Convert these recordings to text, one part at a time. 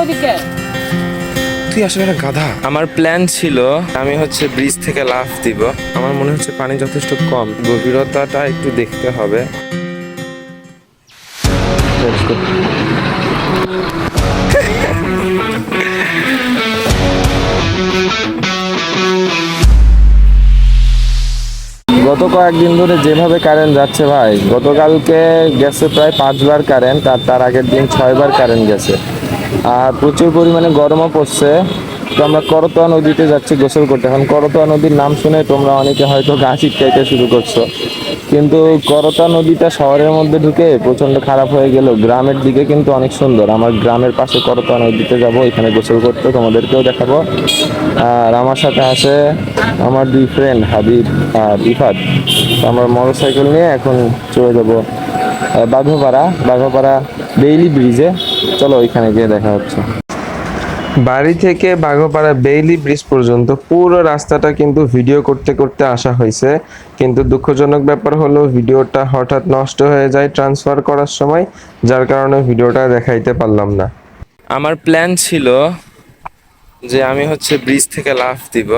ওদিকে। তুই আসলে একটা গাধা। আমার প্ল্যান ছিল আমি হচ্ছে ব্রিজ থেকে লাফ দিব। আমার মনে হচ্ছে পানি যথেষ্ট কম। গভীরতাটা একটু দেখতে হবে। গত কয়েকদিন ধরে যেভাবে কারেন্ট যাচ্ছে ভাই, গতকালকে গেছে প্রায় পাঁচবার কারেন্ট আর তার আগের দিন ছয়বার কারেন্ট গেছে। আর প্রচুর পরিমাণে গরমও পড়ছে। তো আমরা করতোয়া নদীতে যাচ্ছি, গোসল করতে। এখন করতোয়া নদীর নাম শুনে তোমরা অনেকে হয়তো গা চিটকাইতে শুরু করছ। কিন্তু করতা নদীটা শহরের মধ্যে ঢুকে প্রচণ্ড খারাপ হয়ে গেল। গ্রামের দিকে কিন্তু অনেক সুন্দর। আমার গ্রামের পাশে করতা নদীতে যাব, এখানে গোসল করতে তোমাদেরকেও দেখাবো। আর আমার সাথে আছে আমার দুই ফ্রেন্ড হাবিব আর ইফাদ আমরা মোটর সাইকেল নিয়ে এখন চলে যাব বাঘোপাড়া। বাঘোপাড়া ডেইলি ব্রিজে চলো ওইখানে গিয়ে দেখা হচ্ছে। বাড়ি থেকে বাঘোপাড়া বেইলি ব্রিজ পর্যন্ত পুরো রাস্তাটা কিন্তু ভিডিও করতে করতে আসা হয়েছে। কিন্তু দুঃখজনক ব্যাপার হলো ভিডিওটা হঠাৎ নষ্ট হয়ে যায় ট্রান্সফার করার সময়, যার কারণে ভিডিওটা দেখাইতে পারলাম না। আমার প্ল্যান ছিল যে আমি হচ্ছে ব্রিজ থেকে লাফ দিব,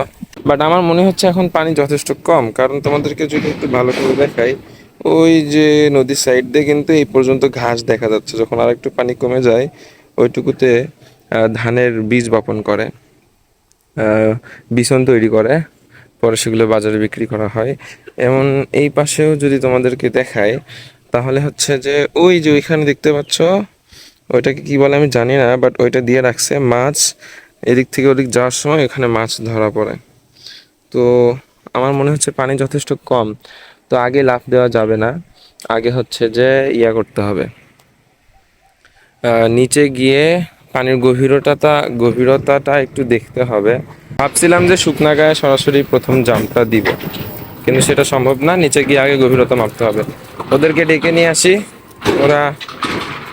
বাট আমার মনে হচ্ছে এখন পানি যথেষ্ট কম। কারণ তোমাদেরকে যদি একটু ভালো করে দেখাই, ওই যে নদীর সাইড দিয়ে কিন্তু এই পর্যন্ত ঘাস দেখা যাচ্ছে। যখন আর একটু পানি কমে যায়, ওইটুকুতে ধানের বীজ বপন করে বিছন তৈরি করে, পরে সেগুলো বাজারে বিক্রি করা হয়। এমন এই পাশেও যদি তোমাদেরকে দেখায় তাহলে হচ্ছে যে ওই যে ওইখানে দেখতে পাচ্ছ, ওইটাকে কি বলে আমি জানি না বাট ওইটা দিয়ে রাখছে মাছ। এদিক থেকে ওদিক যাওয়ার সময় এখানে মাছ ধরা পড়ে। তো আমার মনে হচ্ছে পানি যথেষ্ট কম। তো আগে লাফ দেওয়া যাবে না। আগে হচ্ছে যে ইয়া করতে হবে। নিচে গিয়ে পানির গভীরতা গভীরতাটা একটু দেখতে হবে। ভাবছিলাম যে শুকনা গায়ে সরাসরি প্রথম জামটা দিব কিন্তু সেটা সম্ভব না নিচে গিয়ে আগে গভীরতা মাপতে হবে। ওদেরকে ডেকে নিয়ে আসি ওরা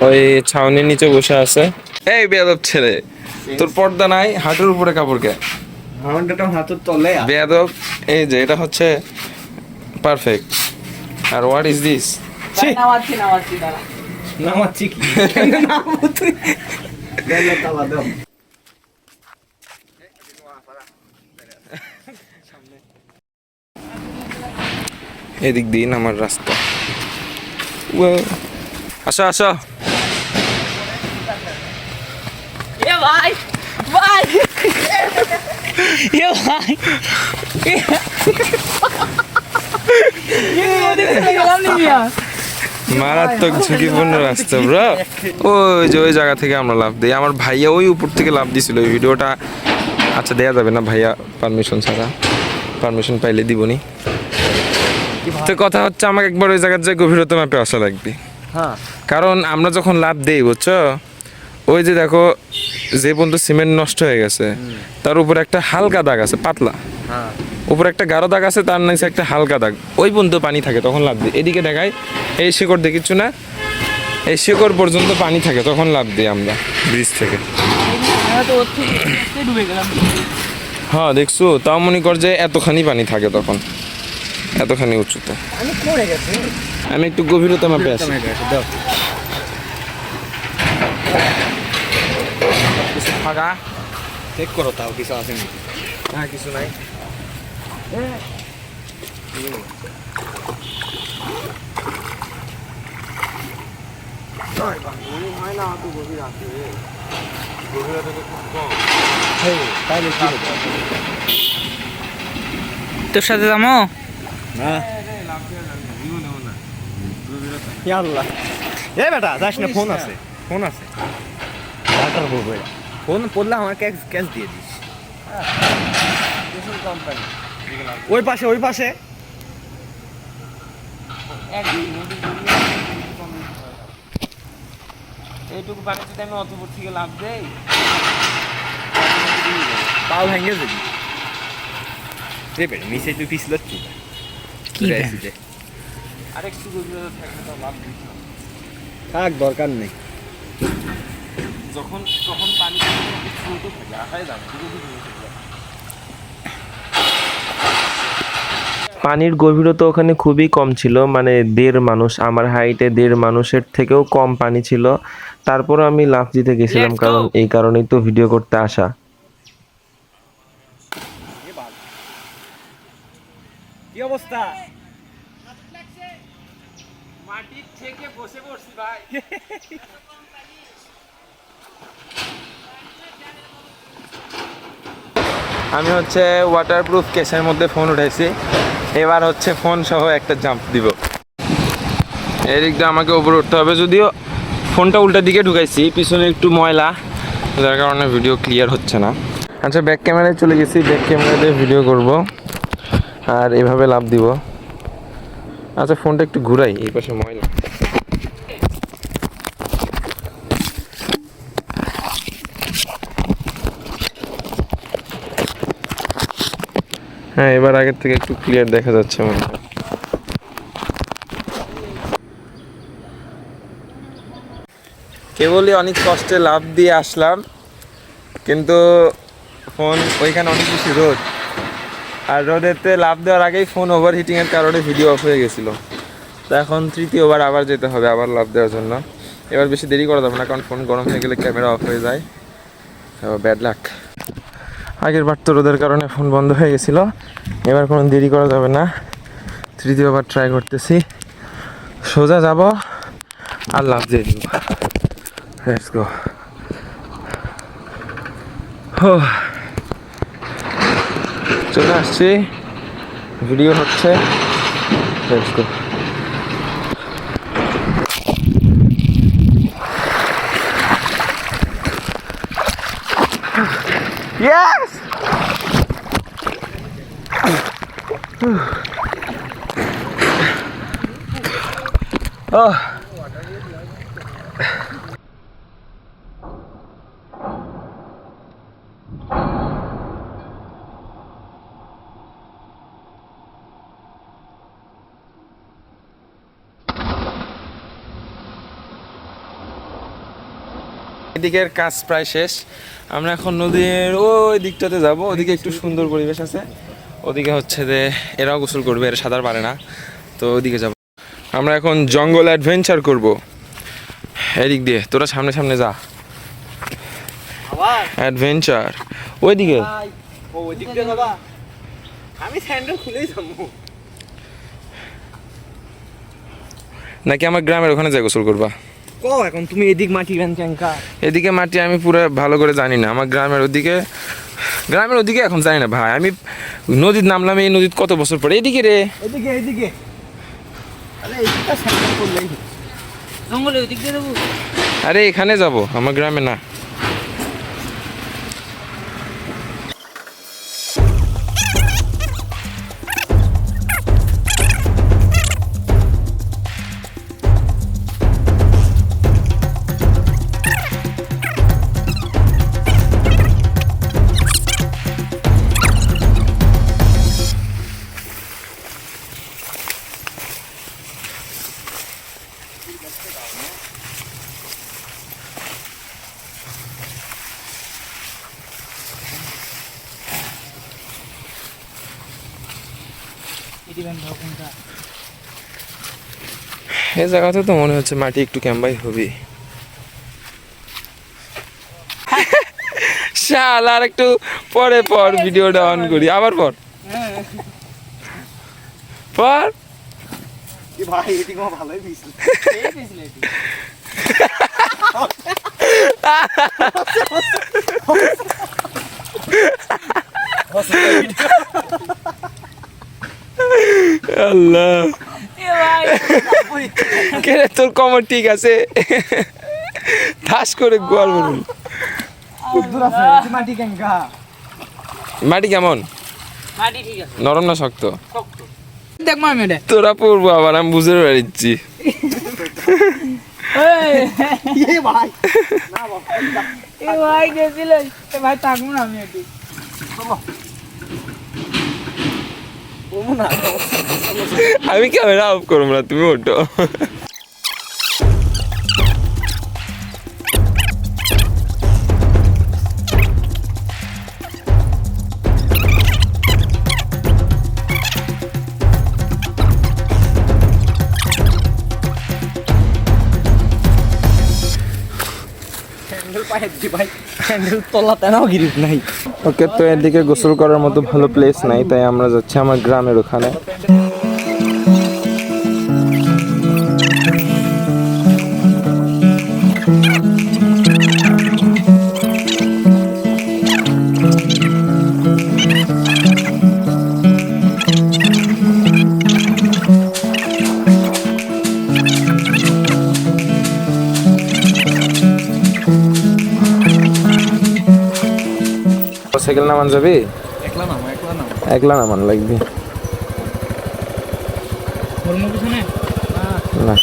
ওই ছাউনির নিচে বসে আছে। এই বেয়াদব ছেলে তোর পর্দা নাই হাঁটুর উপরে কাপড়কে হাওয়াটা হাতের তলে বেয়াদব এই যে এটা হচ্ছে পারফেক্ট আর হোয়াট ইজ দিস নামাচ্ছি নামাচ্ছি দাঁড়া। নামাচ্ছি কি? নামো তুই গেল তালা দাও এদিক দিন আমার রাস্তা Wow. আসো আসো এ ভাই ভাই এ ভাই এ মারাত্মক ঝুঁকিপূর্ণ রাস্তা ব্রো ওই যে ওই জায়গা থেকে আমরা লাভ দিই। আমার ভাইয়া ওই উপর থেকে লাভ দিছিল। ওই ভিডিওটা আচ্ছা দেয়া যাবে না ভাইয়া পারমিশন ছাড়া। পারমিশন পাইলে দিবনি। তো কথা হচ্ছে আমাকে একবার ওই জায়গার যে গভীরতা মাপে আসা লাগবে। হ্যাঁ। কারণ আমরা যখন লাভ দেই বুঝছ? ওই যে দেখো যে পর্যন্ত সিমেন্ট নষ্ট হয়ে গেছে তার উপরে একটা হালকা দাগ আছে পাতলা। হ্যাঁ। উপরে একটা গাঢ় দাগ আছে তার নিচে একটা হালকা দাগ। ওই পর্যন্ত পানি থাকে তখন লাভ দিই এদিকে দেখাই এই শিকড় দেখিচ্ছ না এই শিকড় পর্যন্ত পানি থাকে তখন লাভ দিই আমরা। ব্রিজ থেকে। হ্যাঁ দেখছ? তাও মনে কর যে এতখানি পানি থাকে তখন এতখানি উঁচুতে আমি পড়ে গেছি আমি একটু গভীরতা মাপে আছি ফাঁকা। চেক করো তাও কিছু আছে নাকি? না কিছু নাই। কি তোর সাথে যাব? না আল্লাহ এ বেটা যাস না ফোন আছে। ফোন আছে। ডাক্তার বলব। ফোন পড়লে আমার ক্যাশ ক্যাশ দিয়ে দিস। ওই পাশে ওই পাশে। এইটুকু পানি যদি আমি অত উপর থেকে লাভ দেই? ভেঙে যাবি এ বেটা নিচে তুই পিছল কি আর থাকলে তো লাভ দিত থাক দরকার নেই। যখন তখন পানি চলতে থাকে যাবে পানির গভীরতা ওখানে খুবই কম ছিল মানে দেড় মানুষ আমার হাইটে দেড় মানুষের থেকেও কম পানি ছিল। তারপর আমি লাফ দিতে গেছিলাম কারণ এই কারণেই তো ভিডিও করতে আসা। কি অবস্থা? মাটির থেকে বসে পড়ছি ভাই। আমি হচ্ছে ওয়াটারপ্রুফ কেসের মধ্যে ফোন উঠাইছি। এবার হচ্ছে ফোন সহ একটা জাম্প দিব। এদিক দিয়ে আমাকে উপরে উঠতে হবে। যদিও ফোনটা উল্টা দিকে ঢুকাইছি, পিছনে একটু ময়লা, যার কারণে ভিডিও ক্লিয়ার হচ্ছে না। আচ্ছা ব্যাক ক্যামেরায় চলে গেছি। ব্যাক ক্যামেরা দিয়ে ভিডিও করব। আর এভাবে লাভ দিব। আচ্ছা ফোনটা একটু ঘুরাই, এই পাশে ময়লা। হ্যাঁ এবার আগের থেকে একটু ক্লিয়ার দেখা যাচ্ছে মনে কেবলই অনেক কষ্টে লাভ দিয়ে আসলাম, কিন্তু ফোন ওইখানে অনেক বেশি রোদ। আর রোদেতে লাভ দেওয়ার আগেই ফোন ওভার হিটিংয়ের কারণে ভিডিও অফ হয়ে গেছিল। তো এখন তৃতীয়বার আবার যেতে হবে আবার লাভ দেওয়ার জন্য। এবার বেশি দেরি করা যাবে না, কারণ ফোন গরম হয়ে গেলে ক্যামেরা অফ হয়ে যায়। ব্যাড লাক আগের বার তো রোদের কারণে ফোন বন্ধ হয়ে গেছিল। এবার কোনো দেরি করা যাবে না। তৃতীয়বার ট্রাই করতেছি। সোজা যাব। আর লাভ দিয়ে দিব গো চলে আসছি। ভিডিও হচ্ছে। Yes! Oh. এদিকের কাজ প্রায় শেষ আমরা এখন নদীর ওই দিকটাতে যাব ওদিকে একটু সুন্দর পরিবেশ আছে ওদিকে হচ্ছে যে এরাও গোসল করবে এরা সাঁতার পারে না। তো ওদিকে যাব। আমরা এখন জঙ্গল অ্যাডভেঞ্চার করব। এদিক দিয়ে তোরা সামনে সামনে যা। অ্যাডভেঞ্চার ওইদিকে। আমি স্যান্ডেল খুলেই যাব। নাকি আমার গ্রামের ওখানে যাই গোসল করবা? কো এখন তুমি এদিক মাটি এদিকে মাটি আমি পুরো ভালো করে জানি না। আমার গ্রামের ওদিকে গ্রামের ওদিকে এখন জানি না ভাই। আমি নদীর নামলাম এই নদীর কত বছর পরে? এদিকে রে। এদিকে এদিকে। আরে এখানে যাব আমার গ্রামে না। এই জায়গাতে তো মনে হচ্ছে মাটি একটু ক্যাম্বাই হবে শাল আর একটু পরে পর ভিডিওটা অন করি। আবার পর? পর? এ ভাই এদিকে আমার ভালোই দিয়েছিল এই ফেসিলিটি আল্লাহ। কে তোর কমর ঠিক আছে? ঠাস করে গোয়াল বলুন দূর আছে এই মাটি কেমন? মাটি ঠিক আছে নরম না শক্ত তোরা পড়ব আবার আমি বুঝে পারছি ভাই। গেছিল। ভাই থাকব না আমি আমি ক্যামেরা অফ করব না, তুমি ওটো পায়ে দিচ্ছি ভাই। হ্যান্ডেল তলা তেনাও গিরিপ নাই। ওকে তো এদিকে গোসল করার মতো ভালো প্লেস নাই, তাই আমরা যাচ্ছি আমার গ্রামের ওখানে। সাইকেল নামান যাবি? একলা নাম একলা নাম। একলা নামান লাগবি না।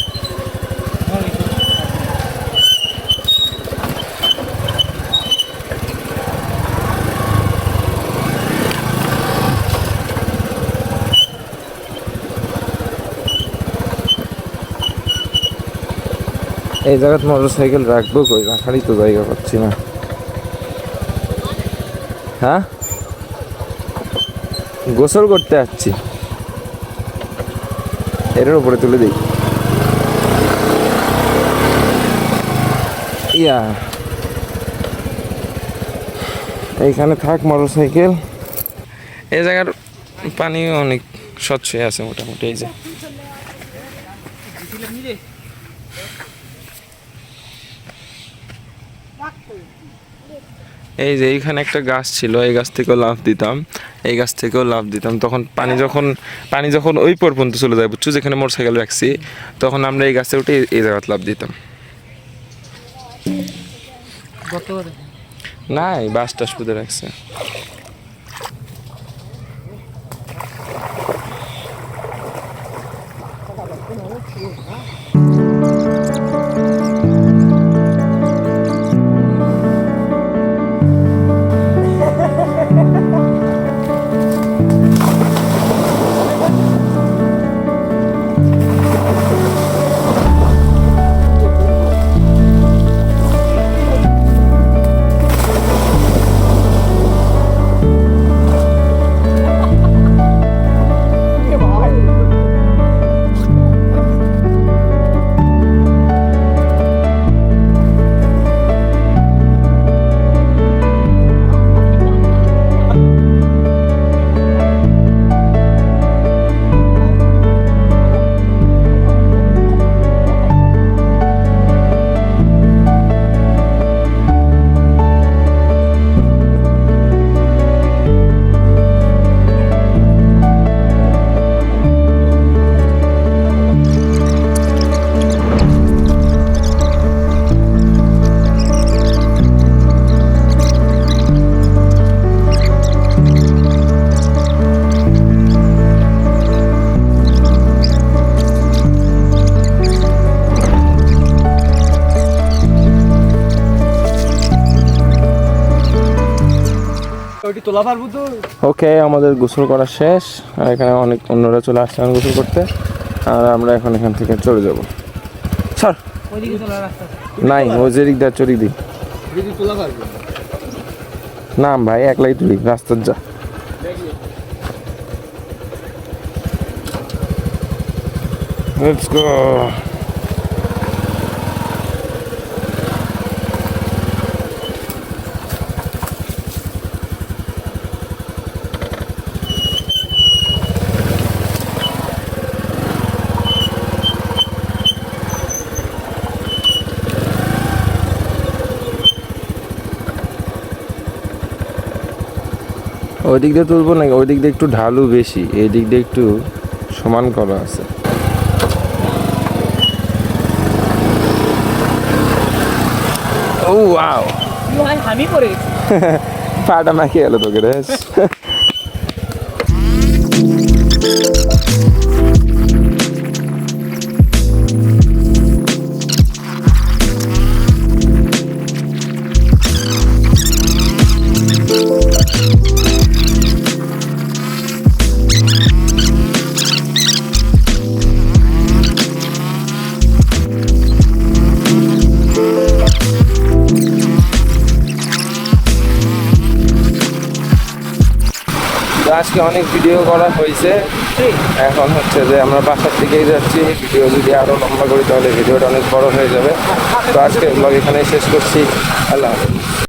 এই জায়গায় মোটর সাইকেল রাখব কই? রাখারই তো জায়গা পাচ্ছি না। হ্যাঁ? গোসল করতে যাচ্ছি এটার উপরে তুলে দিই। ইয়া। এইখানে থাক মোটর সাইকেল এই জায়গার পানি অনেক স্বচ্ছ আছে মোটামুটি, এই যে। এই যে এইখানে একটা গাছ ছিল এই গাছ থেকেও লাভ দিতাম। এই গাছ থেকেও লাভ দিতাম। তখন পানি যখন পানি যখন ওই পর পর্যন্ত চলে যায় বুঝছ? যেখানে মোটর সাইকেল রাখছি তখন আমরা এই গাছে উঠে এই জায়গাতে লাভ দিতাম। নাই বাস টাস পুঁতে রাখছে। ওকে আমাদের গোসল করা শেষ। আর এখানে অনেক অন্যরা চলে আসছে গোসল করতে। আর আমরা এখন এখান থেকে চলে যাব। স্যার! নাই ও যেদিক দা পারব? না ভাই একলাই তুলি রাস্তার যা। Let's go. ওই দিক দিয়ে তুলবো নাকি? ওই দিক দিয়ে একটু ঢালু বেশি এই দিক দিয়ে একটু সমান করা আছে। ও ভাই আমি পড়ে গেছি। পাটা নাকি এলো তোকে রে আজকে অনেক ভিডিও করা হয়েছে। এখন হচ্ছে যে আমরা বাসার দিকেই যাচ্ছি। ভিডিও যদি আরও লম্বা করি তাহলে ভিডিওটা অনেক বড় হয়ে যাবে। তো আজকে ব্লগ এখানেই শেষ করছি। আল্লাহ।